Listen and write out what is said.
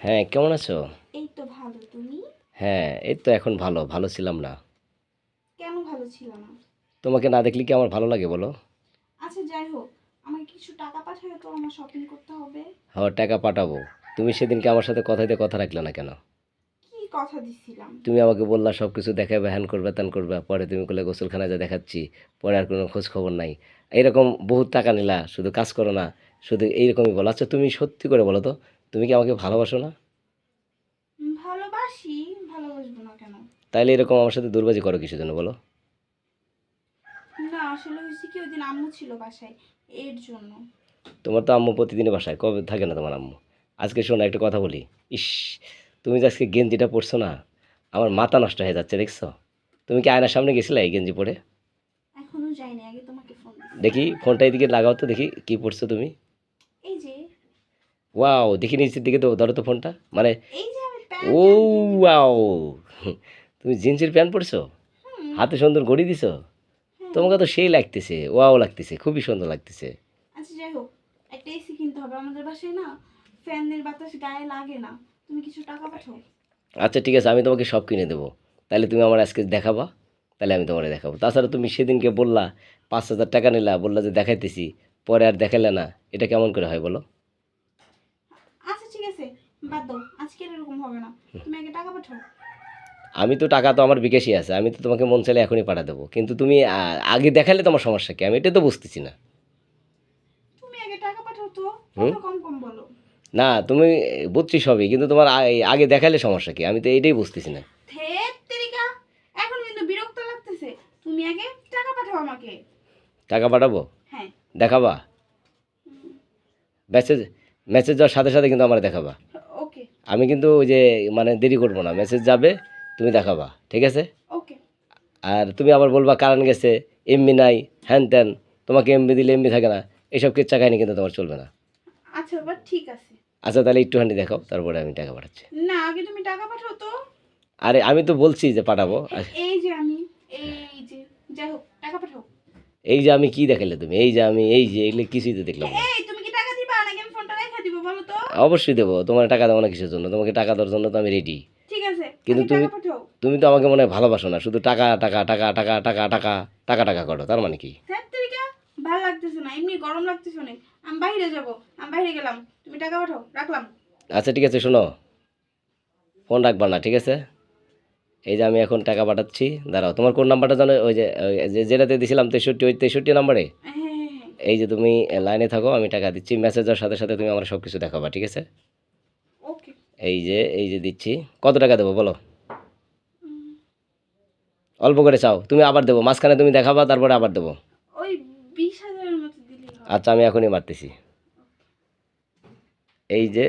হ্যাঁ কেমন আছো? এই তো ভালো তুমি? হ্যাঁ এই তো এখন ভালো ভালো ছিলাম না। কেন ভালো ছিল না? তোমাকে না দেখলে কি আমার ভালো লাগে বলো? আচ্ছা যাই হোক আমাকে কিছু টাকা পাঠাবে তো আমার শপিং করতে হবে। হ্যাঁ টাকা পাঠাবো। তুমি সেদিনকে আমার সাথে কথা দিয়ে কথা রাখলে না কেন? কি কথা দিছিলাম? তুমি আমাকে বললা সব কিছু দেখাবে হ্যান করবে ত্যান করবে পরে তুমি বলে গোসলখানায় যা দেখাচ্ছি পরে আর কোনো খোঁজ খবর নাই। এইরকম বহুত টাকা নিলা শুধু কাজ করো না শুধু এইরকমই বলো। আচ্ছা তুমি সত্যি করে বলো তো তুমি কি আমাকে ভালোবাসো না? ভালোবাসি ভালোবাসবো না কেন? তাইলে এরকম আমার সাথে দুর্বাজি করো কিছু জন্য বলো? না আসলে হয়েছে কি ওই দিন আম্মু ছিল বাসায় এর জন্য। তোমার তো আম্মু প্রতিদিনই বাসায় কবে থাকে না তোমার আম্মু? আজকে শোনো একটা কথা বলি। ইস তুমি যে আজকে গেঞ্জিটা পরছো না আমার মাথা নষ্ট হয়ে যাচ্ছে দেখছ? তুমি কি আয়নার সামনে গেছিলে এই গেঞ্জি পরে? এখনও যাইনি আগে তোমাকে ফোন দেখি ফোনটা এদিকে লাগাও তো দেখি কি পড়ছো তুমি। ওয়াও দেখি নিচের দিকে তো ধরো তো ফোনটা। মানে ও ওয়াও তুমি জিন্সের প্যান্ট পরছো? হাতে সুন্দর ঘড়ি দিছো? তোমাকে তো সেই লাগতেছে ওয়াও লাগতেছে খুবই সুন্দর লাগতেছে। আচ্ছা যাই হোক একটা এসি কিনতে হবে। আমাদের বাসায় না ফ্যানের বাতাস গায়ে লাগে না। তুমি কিছু টাকা পাঠাও। আচ্ছা ঠিক আছে আমি তোমাকে সব কিনে দেবো। তাহলে তুমি আমার আজকে দেখাবা তাহলে আমি তোমারে দেখাবো। তাছাড়া তুমি সেদিনকে বললা পাঁচ হাজার টাকা নিলা বললা যে দেখাইতেছি পরে আর দেখালে না। এটা কেমন করে হয় বলো? ঠিক আছে? বাদ দাও আজকে এরকম হবে না। তুমি আগে টাকা পাঠাও। আমি তো টাকা তো আমার বিকাশই আছে আমি তো তোমাকে মন চাইলে এখনই পাঠা দেবো। কিন্তু তুমি আগে দেখালে তোমার সমস্যা কি? আমি এটা তো বুঝতেছি না। তুমি আগে টাকা পাঠাও তো? কম কম বলো। না তুমি বুঝছি সবই কিন্তু তোমার আগে দেখালে সমস্যা কি? আমি তো এটাই বুঝতেছি না। এখন কিন্তু বিরক্ত লাগতেছে। তুমি আগে টাকা পাঠাও আমাকে। টাকা পাঠাবো? হ্যাঁ। দেখাবা? মেসেজ মেসেজ যাওয়ার সাথে সাথে কিন্তু আমার দেখাবা। ওকে আমি কিন্তু ওই যে মানে দেরি করব না। মেসেজ যাবে তুমি দেখাবা। ঠিক আছে? ওকে আর তুমি আবার বলবা কারণ গেছে এমবি নাই হ্যান ত্যান তোমাকে এমবি দিলে এমবি থাকে না। এইসব কেচ্ছা কাহিনি কিন্তু তোমার চলবে না। আচ্ছা বাবা ঠিক আছে। আচ্ছা তাহলে একটুখানি দেখাও তারপরে আমি টাকা পাঠাচ্ছি। না আগে তুমি টাকা পাঠাও তো। আরে আমি তো বলছি যে পাঠাবো। এই যে আমি এই যে যাই হোক টাকা পাঠাও। এই যে আমি কি দেখালে তুমি? এই যে আমি এই যে এগুলো কিছুই তো দেখলাম না এই তুমি কি টাকা দিবা নাকি আমি ফোনটা রেখে দিব বলো তো অবশ্যই দেবো। তোমার টাকা দেবো না কিসের জন্য? তোমাকে টাকা দেওয়ার জন্য তো আমি রেডি ঠিক আছে কিন্তু তুমি- তুমি তো আমাকে মনে হয় ভালোবাসো না। শুধু টাকা টাকা টাকা টাকা টাকা টাকা টাকা টাকা করো। তার মানে কি? ভালো লাগতেছে না এমনি গরম লাগতেছে অনেক। আমি বাইরে যাব আমি বাইরে গেলাম। তুমি টাকা পাঠাও রাখলাম। আচ্ছা ঠিক আছে শোনো। ফোন রাখবা না ঠিক আছে? এই যে আমি এখন টাকা পাঠাচ্ছি দাঁড়াও। তোমার কোন নাম্বারটা জানো? ওই যে যেটাতে দিয়েছিলাম তেষট্টি ওই তেষট্টি নাম্বারে? হ্যাঁ এই যে তুমি লাইনে থাকো আমি টাকা দিচ্ছি মেসেজের সাথে সাথে তুমি আমার সব কিছু দেখাবা ঠিক আছে? ওকে এই যে এই যে দিচ্ছি কত টাকা দেবো বলো? অল্প করে চাও তুমি আবার দেবো মাঝখানে তুমি দেখাবা তারপরে আবার দেবো। আচ্ছা আমি এখনই মারতেছি। এই যে